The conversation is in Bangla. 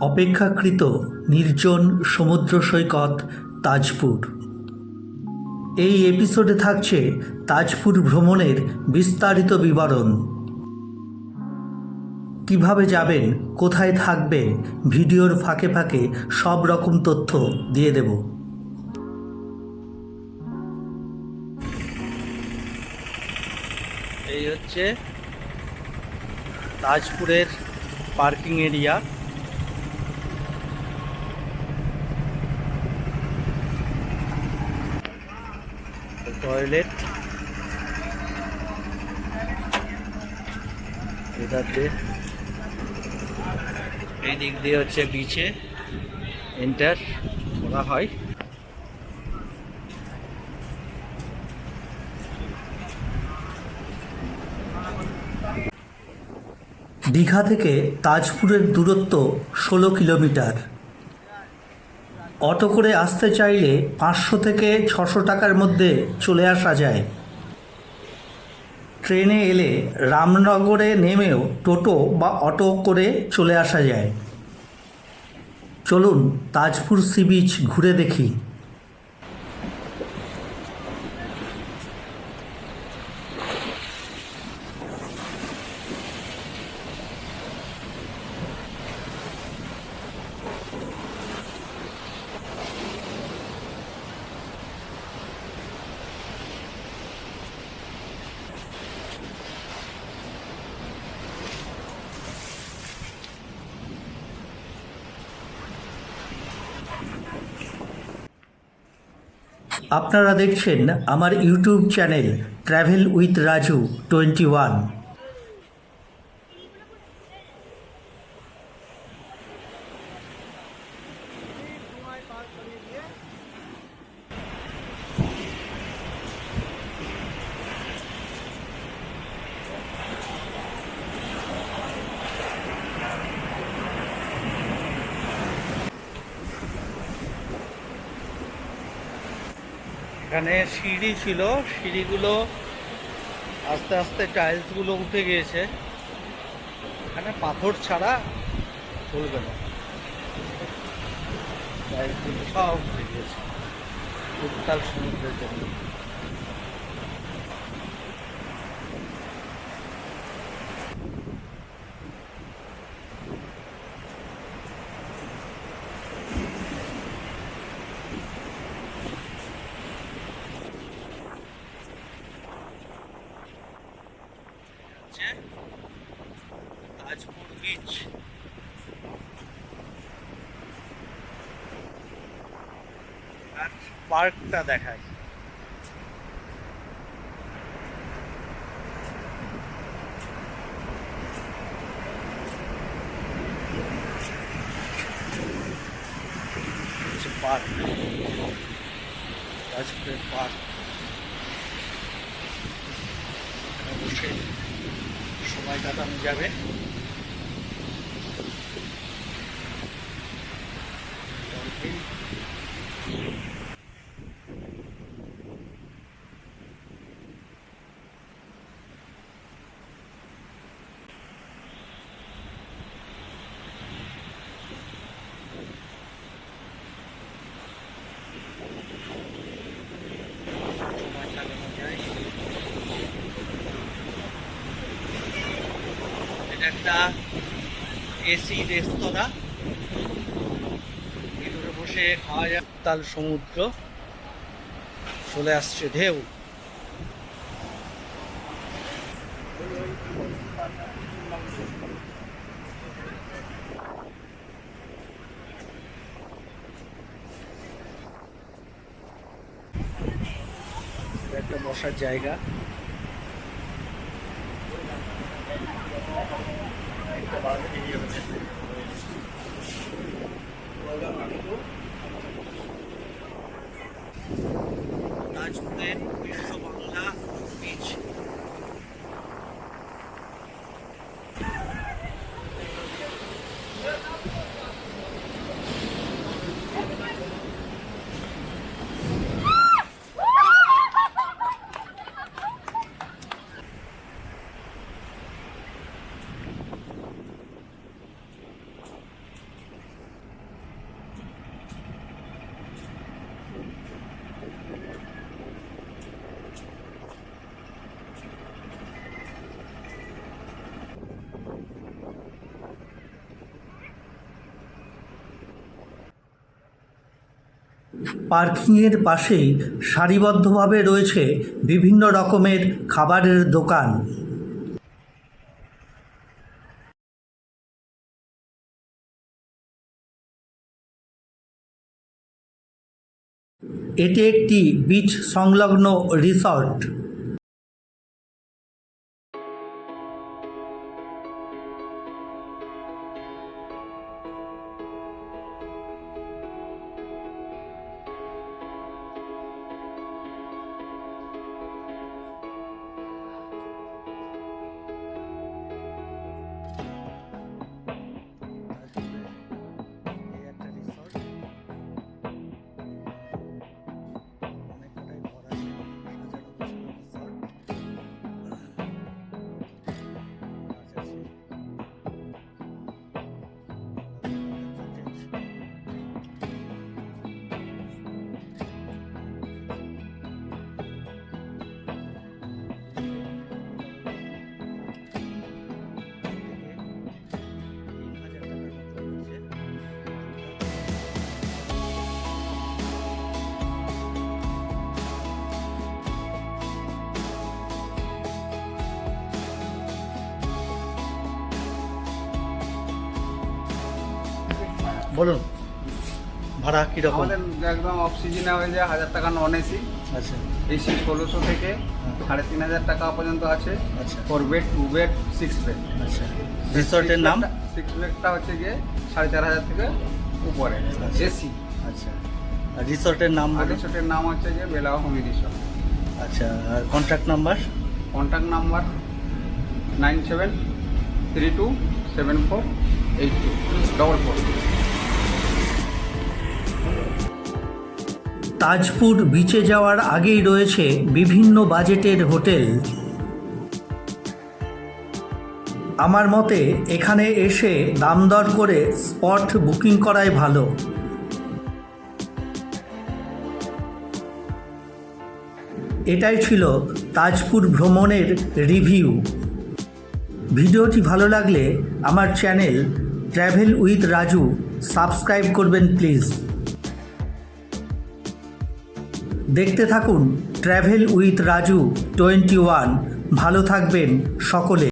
অপেক্ষাকৃত নির্জন সমুদ্র সৈকত তাজপুর। এই এপিসোডে থাকছে তাজপুর ভ্রমণের বিস্তারিত বিবরণ। কীভাবে যাবেন, কোথায় থাকবেন, ভিডিওর ফাঁকে ফাঁকে সব রকম তথ্য দিয়ে দেব। এই হচ্ছে তাজপুরের পার্কিং এরিয়া। টয়লেট। এধার এই দিক দিয়ে হচ্ছে বিচে এন্টার করা হয়। দীঘা থেকে তাজপুরের দূরত্ব ষোলো কিলোমিটার। অটো করে আসতে চাইলে পাঁচশো থেকে ছশো টাকার মধ্যে চলে আসা যায়। ট্রেনে এলে রামনগরে নেমেও টোটো বা অটো করে চলে আসা যায়। চলুন তাজপুর সি বিচ ঘুরে দেখি। আপনারা দেখছেন আমার YouTube channel travel with Raju twenty one এখানে সিঁড়ি ছিল, সিঁড়িগুলো আস্তে আস্তে টাইলসগুলো উঠে গিয়েছে। এখানে পাথর ছাড়া চলবে না। টাইলসগুলো সব উঠে গিয়েছে। উত্তাল সমুদ্রের জন্য হচ্ছে বিচ আর পার্কটা দেখায় এখানে সময় কাটানো যাবে সময় কাটানো যায় এটা একটা এসি রেস্তোরাঁ। ভিতরে বসে খাওয়া যায়। তাল সমুদ্র, চলে আসছে ঢেউ। একটা বসার জায়গা। of an issue. পার্কিংয়ের পাশেই সারিবদ্ধভাবে রয়েছে বিভিন্ন রকমের খাবারের দোকান। এটি একটি বিচ সংলগ্ন রিসর্ট। বলুন ভাড়া কীরকম? আমাদের একদম অফ সিজনে হয়ে যায় হাজার টাকা নন এসি আচ্ছা। এসি ষোলোশো থেকে সাড়ে তিন হাজার টাকা পর্যন্ত আছে। আচ্ছা। Four bed two bed six bed আচ্ছা। রিসর্টের নাম? সিক্স বেডটা হচ্ছে গিয়ে সাড়ে চার হাজার থেকে উপরে আচ্ছা। এসি আচ্ছা। রিসর্টের নাম আর বলুন? রিসোর্টের নাম হচ্ছে গিয়ে বেলাও হোমি রিসোর্ট আচ্ছা আর contact number contact number nine seven three two seven four eight two double four Tajpur বিচে যাওয়ার আগেই রয়েছে বিভিন্ন বাজেটের হোটেল। আমার মতে, এখানে এসে দাম দর করে স্পট বুকিং করাই ভালো। এটাই ছিল তাজপুর ভ্রমণের রিভিউ ভিডিওটি ভালো লাগলে আমার channel travel with Raju subscribe করবেন প্লিজ দেখতে থাকুন travel with Raju twenty one ভালো থাকবেন সকলে।